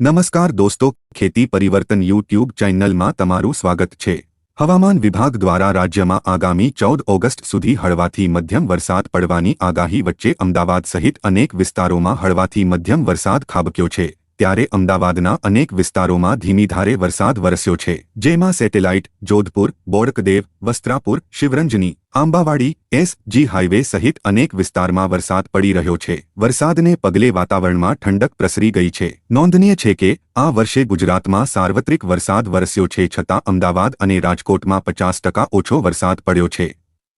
નમસ્કાર દોસ્તો, ખેતી પરિવર્તન યુટ્યુબ ચેનલમાં તમારું સ્વાગત છે. હવામાન વિભાગ દ્વારા રાજ્યમાં આગામી ચૌદ ઓગસ્ટ સુધી હળવાથી મધ્યમ વરસાદ પડવાની આગાહી વચ્ચે અમદાવાદ સહિત અનેક વિસ્તારોમાં હળવાથી મધ્યમ વરસાદ ખાબક્યો છે. ત્યારે અમદાવાદના અનેક વિસ્તારોમાં ધીમીધારે વરસાદ વરસ્યો છે, જેમાં Satellite, Jodhpur, Bodakdev, Vastrapur, Shivranjani, Ambawadi, S G highway સહિત અનેક વિસ્તારમાં વરસાદ પડી રહ્યો છે. વરસાદને પગલે વાતાવરણમાં ઠંડક પ્રસરી ગઈ છે. નોંધનીય છે કે આ વર્ષે ગુજરાતમાં સાર્વત્રિક વરસાદ વરસ્યો છે છતાં અમદાવાદ અને રાજકોટમાં પચાસ ટકા ઓછો વરસાદ પડ્યો છે.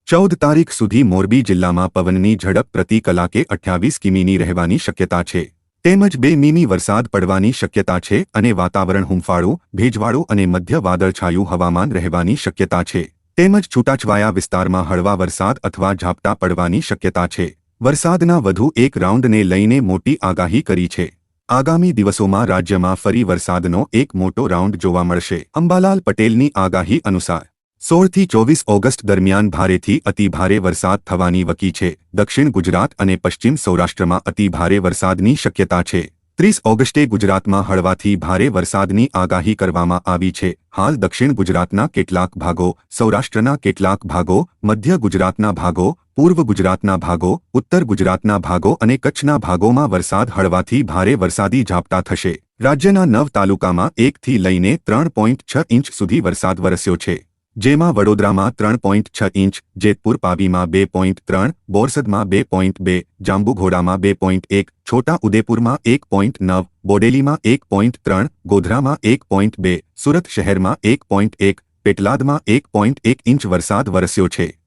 ચૌદ તારીખ સુધી મોરબી જિલ્લામાં પવનની ઝડપ પ્રતિ કલાકે અઠ્યાવીસ કિમીની રહેવાની શક્યતા છે. તેમજ બે મીમી વરસાદ પડવાની શક્યતા છે અને વાતાવરણ હુંફાળું, ભેજવાળું અને મધ્ય વાદળછાયું હવામાન રહેવાની શક્યતા છે. તેમજ છૂટાછવાયા વિસ્તારમાં હળવા વરસાદ અથવા ઝાપટા પડવાની શક્યતા છે. વરસાદના વધુ એક રાઉન્ડને લઈને મોટી આગાહી કરી છે. આગામી દિવસોમાં રાજ્યમાં ફરી વરસાદનો એક મોટો રાઉન્ડ જોવા મળશે. અંબાલાલ પટેલની આગાહી અનુસાર સોળથી ચોવીસ ઓગસ્ટ દરમિયાન ભારેથી અતિભારે વરસાદ થવાની વકી છે. દક્ષિણ ગુજરાત અને પશ્ચિમ સૌરાષ્ટ્રમાં અતિભારે વરસાદની શક્યતા છે. ત્રીસ ઓગસ્ટે ગુજરાતમાં હળવાથી ભારે વરસાદની આગાહી કરવામાં આવી છે. હાલ દક્ષિણ ગુજરાતના કેટલાક ભાગો, સૌરાષ્ટ્રના કેટલાક ભાગો, મધ્ય ગુજરાતના ભાગો, પૂર્વ ગુજરાતના ભાગો, ઉત્તર ગુજરાતના ભાગો અને કચ્છના ભાગોમાં વરસાદ હળવાથી ભારે વરસાદી ઝાપટા થશે. રાજ્યના નવ તાલુકામાં એકથી લઈને ત્રણ પોઈન્ટ છ ઇંચ સુધી વરસાદ વરસ્યો છે. જેમાં વડોદરામાં ત્રણ પોઈન્ટ છ ઇંચ, જેતપુર પાવીમાં બે પોઈન્ટ ત્રણ, બોરસદમાં બે પોઈન્ટ બે, જાંબુઘોડામાં બે પોઈન્ટ એક છોટા ઉદેપુરમાં એક પોઈન્ટ નવ, બોડેલીમાં એક પોઈન્ટ ત્રણ, ગોધરામાં એક પોઈન્ટ બે, સુરત શહેરમાં એક પોઈન્ટ એક, પેટલાદમાં એક પોઈન્ટ એક ઇંચ વરસાદ વરસ્યો છે.